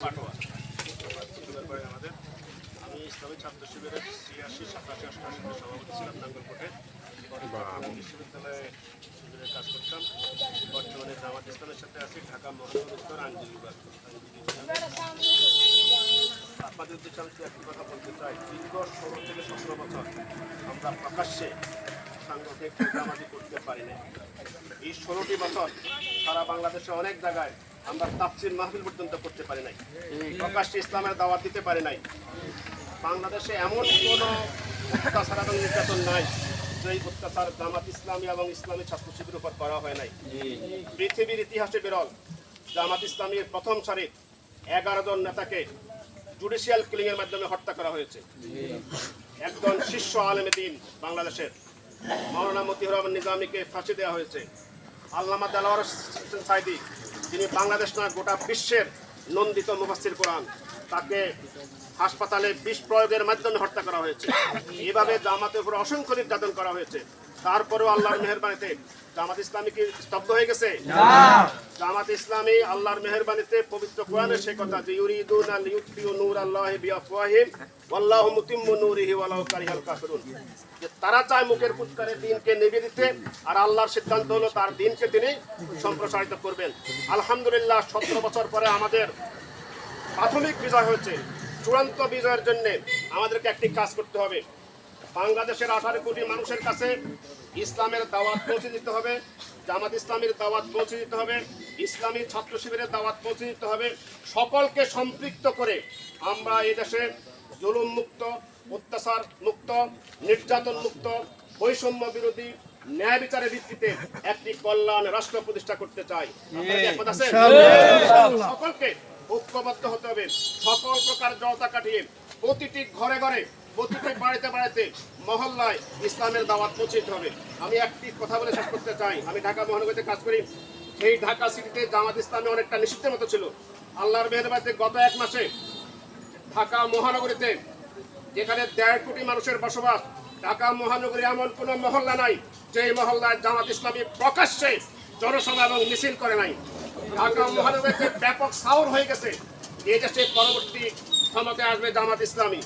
পাটোয়া শুক্রবার আমাদের আমি ইসলামী ছাত্র বিশ্ববিদ্যালয়ে কাজ করতাম বর্তমানে সাথে ঢাকা। আপনাদের উদ্দেশ্যে আমি একটি কথা বলতে চাই দীর্ঘ ষোলো থেকে সতেরো বছর আমরা প্রকাশ্যে সাংগঠনিক করতে পারি না এই ষোলোটি বছর সারা বাংলাদেশে অনেক জায়গায় আমরা তাফসির মাহফিল পর্যন্ত করতে পারি নাই। প্রকাশ্যে ইসলামের দাওয়াত দিতে পারি নাই। বাংলাদেশে এমন কোনো অত্যাচার এবং নির্যাতন নাই যে এই অত্যাচার জামাত ইসলামী এবং ইসলামী ছাত্র শিবিরের উপর করা হয় নাই। পৃথিবীর ইতিহাসে বিরল, জামাত ইসলামীর প্রথম সারির এগারো জন নেতাকে জুডিশিয়াল কিলিং এর মাধ্যমে হত্যা করা হয়েছে। একজন শীর্ষ আলেমে দিন বাংলাদেশের মাওলানা মতিউর নিজামীকে ফাঁসি দেওয়া হয়েছে। আল্লামা দেলাওয়ার সাইদি যিনি বাংলাদেশ নয়, গোটা বিশ্বের নন্দিত মুফাসির কোরআন, তাকে হাসপাতালে বিষ প্রয়োগের মাধ্যমে হত্যা করা হয়েছে। এভাবে জামাতের উপর অসংখ্য নির্যাতন করা হয়েছে। তারপরেও আল্লাহর মেহরবানিতে জামাত ইসলামী কি স্তব্ধ হয়ে গেছে? জামাত ইসলামী আল্লাহর মেহরবানিতে পবিত্র কোরআনের সে কথা যে ইউরিদুনা লিইউতফিউ নূর আল্লাহি বিআফওয়াহিম ওয়াল্লাহু মুতিম্মু নূরিহি ওয়ালাউ কারিহাল কাফিরুন। যে তারা চায় মুখের ফুৎকারে দিনকে নেবে দিতে আর আল্লাহর সিদ্ধান্ত হলো তার দিনকে তিনি সম্প্রসারিত করবেন। আলহামদুলিল্লাহ সতেরো বছর পরে আমাদের প্রাথমিক বিজয় হয়েছে। চূড়ান্ত বিজয়ের জন্য আমাদেরকে একটি কাজ করতে হবে। বাংলাদেশের আঠারো কোটি মানুষের কাছে ইসলামের দাওয়াত পৌঁছে দিতে হবে জামাত ইসলামের দাওয়াত পৌঁছে দিতে হবে ইসলামী ছাত্র শিবিরের দাওয়াত পৌঁছে দিতে হবে। সকলকে সম্পৃক্ত করে আমরা এই দেশে জুলুম মুক্ত অত্যাচার মুক্ত নির্যাতন মুক্ত বৈষম্য বিরোধী ন্যায় বিচারের ভিত্তিতে একটি কল্যাণ রাষ্ট্র প্রতিষ্ঠা করতে চাই? সকলকে ঐক্যবদ্ধ হতে হবে সকল প্রকার জড়তা কাটিয়ে প্রতিটি ঘরে ঘরে, প্রতিটি বাড়িতে বাড়িতে মহল্লায় ইসলামের দাওয়াত পৌঁছে দিতে হবে। আমি একটি কথা বলে শেষ করতে চাই। আমি ঢাকা মহানগরীতে কাজ করি। সেই ঢাকা সিটিতে জামাত ইসলামে অনেকটা নিষিদ্ধের মতো ছিল। আল্লাহর মেহরবানিতে গত এক মাসে ঢাকা মহানগরীতে, যেখানে দেড় কোটি মানুষের বসবাস, ঢাকা মহানগরী এমন কোনো মহল্লা নাই যে মহল্লায় জামাত ইসলামী প্রকাশ্যে জনসভা এবং মিছিল করে নাই। ঢাকা মহানগরীতে ব্যাপক সাউর হয়ে গেছে। এই দেশে পরবর্তী ক্ষমতায় আসবে জামাত ইসলামী।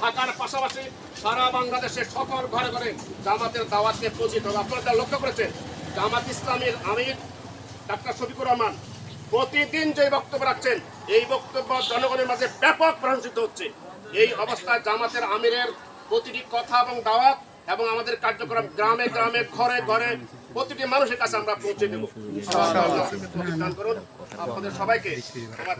ঢাকার পাশাপাশি সারা বাংলাদেশের সকল ঘরে ঘরে জামাতের পৌঁছিত হবে। আপনারা লক্ষ্য করেছেন জামাত ইসলামীর আমির ডাক্তার শফিকুর রহমান প্রতিদিন যে বক্তব্য রাখছেন এই বক্তব্য জনগণের মাঝে ব্যাপক প্রশংসিত হচ্ছে। এই অবস্থায় জামাতের আমিরের প্রতিটি কথা এবং দাওয়াত এবং আমাদের কার্যক্রম গ্রামে গ্রামে ঘরে ঘরে প্রতিটি মানুষের কাছে আমরা পৌঁছে দেবো। আপনাদের সবাইকে আমার